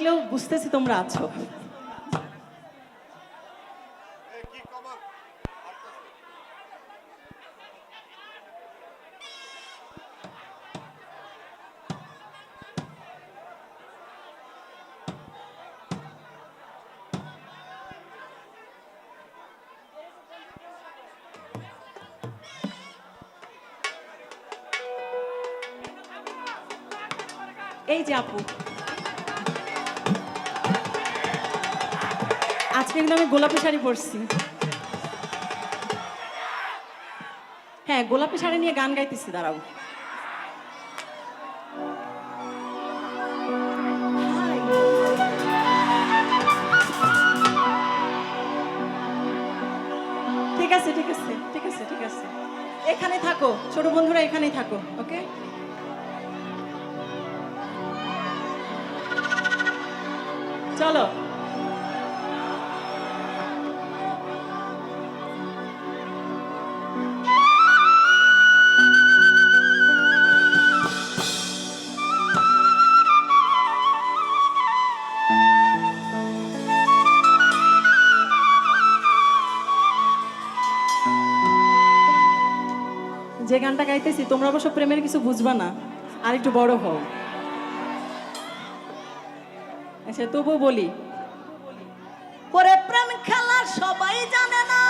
দেখলেও বুঝতেছি তোমরা আছো। এই যে আপু আজকে কিন্তু আমি গোলাপি শাড়ি পরছি। হ্যাঁ গোলাপি শাড়ি নিয়ে গান গাইতেছি, দাঁড়াও। ঠিক আছে ঠিক আছে ঠিক আছে ঠিক আছে। এখানে থাকো, ছোট বন্ধুরা এখানেই থাকো, ওকে? চলো। গানটা গাইতেছি, তোমরা অবশ্য প্রেমের কিছু বুঝবা না। আর একটু বড় হও। আচ্ছা তবু বলি। ওরে প্রেম খেলা সবাই জানে না।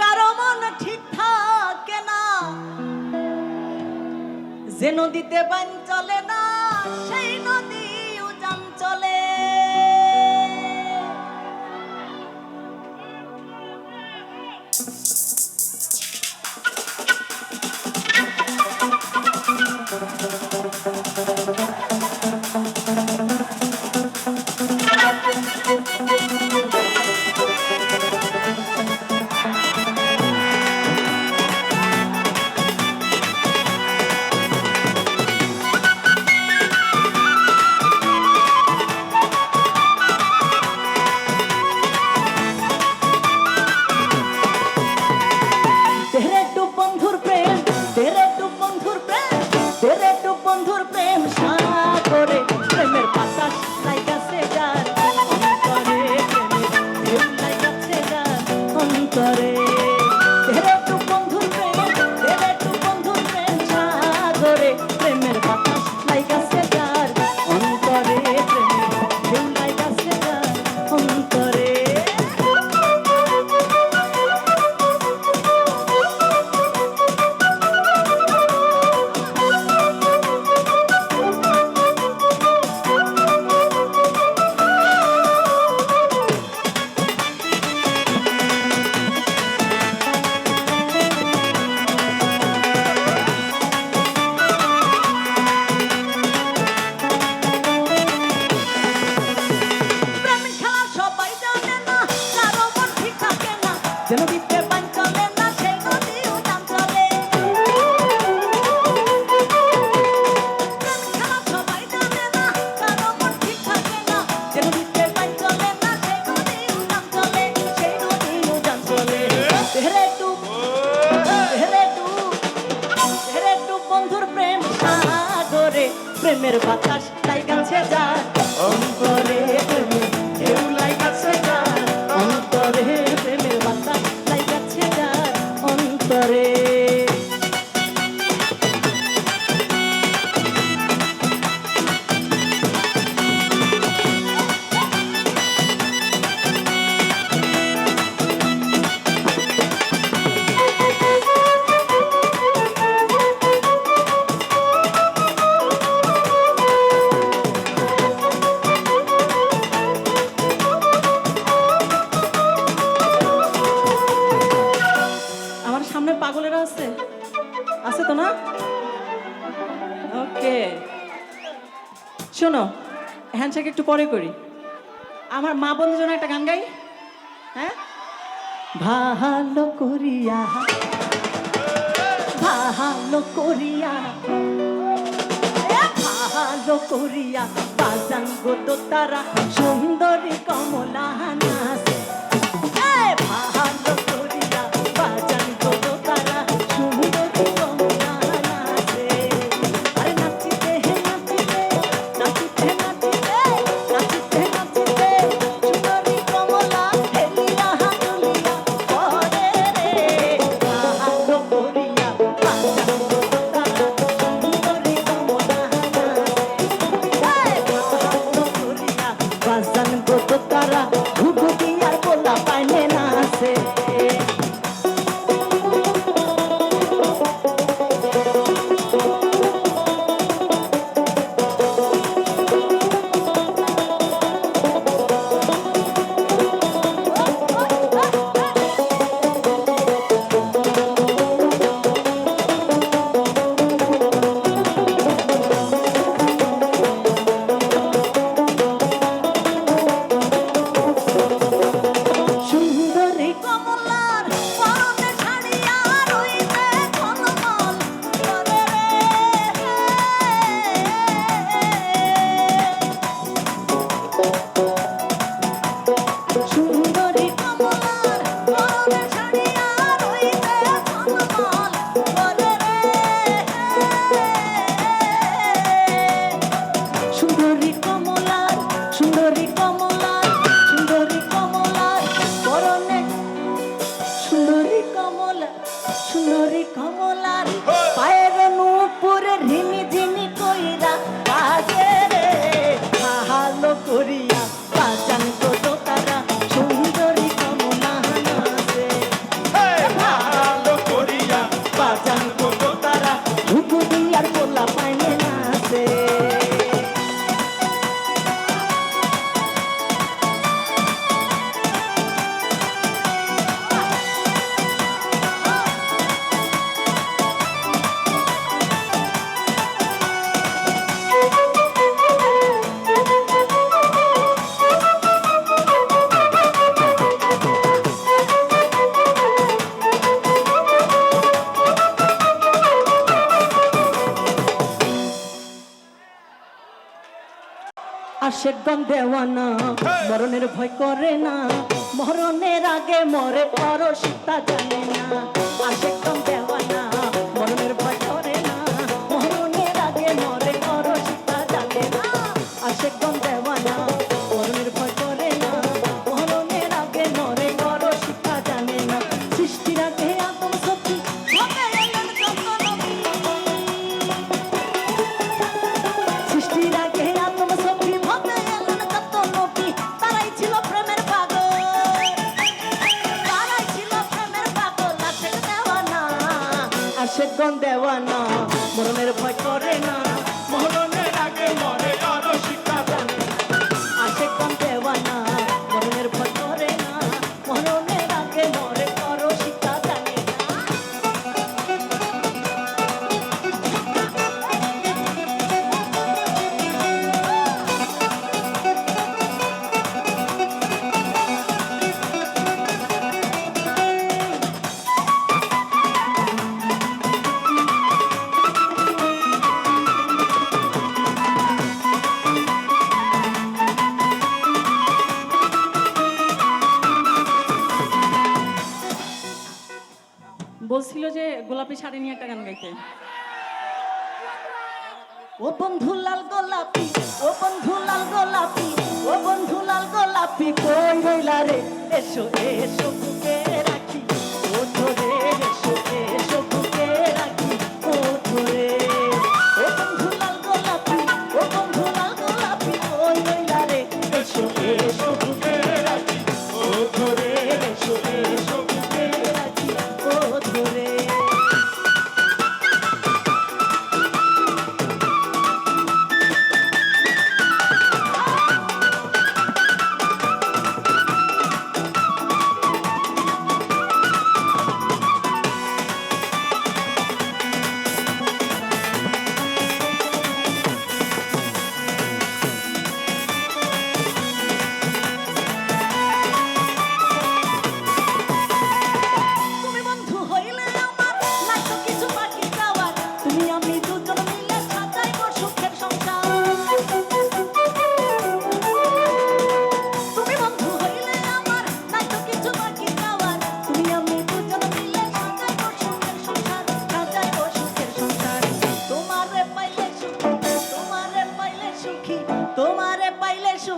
কারও মন ঠিক থাকে না। যে নদীতে বান চলে না, সেই নদী প্রেমের বাতাস তাই গাছে অন্তরে শোনো হ্যান্ডশেক একটু পরে করি। আমার মা বন্ধু জন্য একটা গান গাই। হ্যাঁ? ভালো করিয়া ভালো করিয়া ভালো করিয়া বাজাঙ্গ তো তারা সুন্দরী কমলা নাস la panela. রে কমলার আশেক গম দেওয়ানা মরণের ভয় করে না। মরণের আগে মরে পর সীতা জানে না। আশেক গম দেওয়া যখন দেওয়ানা মরণের ভয় করে না। মরণ গোলাপি শাড়ি নিয়ে একটা গান গাইতে। ও বন্ধু লাল গোলাপি, ও বন্ধু লাল গোলাপি, ও বন্ধু লাল গোলাপি, কই রইলা রে? এসো এসো।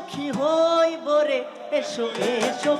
সখী হই বরে এসো এসো